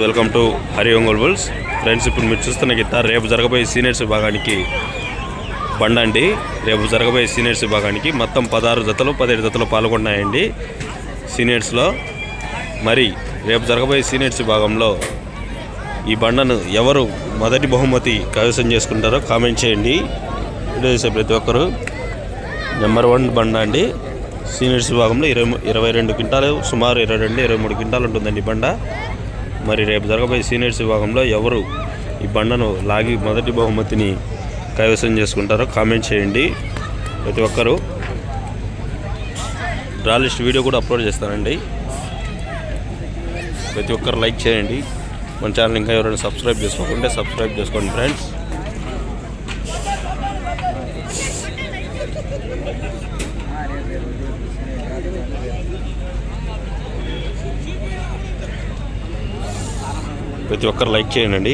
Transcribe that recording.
Welcome to Hari Ongole bulls. Friends ఇప్పుడు మీరు చూస్తున్న గీత రేపు జరగబోయే సీనియర్స్ విభాగానికి బండ అండి రేపు జరగబోయే సీనియర్స్ విభాగానికి మొత్తం పదహారు జతలు పదిహేడు జతలు పాల్గొన్నాయండి సీనియర్స్లో. మరి రేపు జరగబోయే సీనియర్స్ విభాగంలో ఈ బండను ఎవరు మొదటి బహుమతి కైవసం చేసుకుంటారో కామెంట్ చేయండి. వీడియో చేసే ప్రతి ఒక్కరు నెంబర్ వన్ బండ అండి. సీనియర్స్ విభాగంలో ఇరవై ఇరవై రెండు క్వింటాలు సుమారు ఇరవై రెండు ఇరవై మూడు క్వింటాలు ఉంటుందండి బండ. మరి రేపు జరగబోయే సీనియర్స్ విభాగంలో ఎవరు ఈ బండను లాగి మొదటి బహుమతిని కైవసం చేసుకుంటారో కామెంట్ చేయండి. ప్రతి ఒక్కరు డ్రా లిస్ట్ వీడియో కూడా అప్లోడ్ చేస్తానండి. ప్రతి ఒక్కరు లైక్ చేయండి. మన ఛానల్ ఇంకా ఎవరైనా సబ్స్క్రైబ్ చేసుకోకుంటే సబ్స్క్రైబ్ చేసుకోండి ఫ్రెండ్స్. ప్రతి ఒక్కరు లైక్ చేయండి.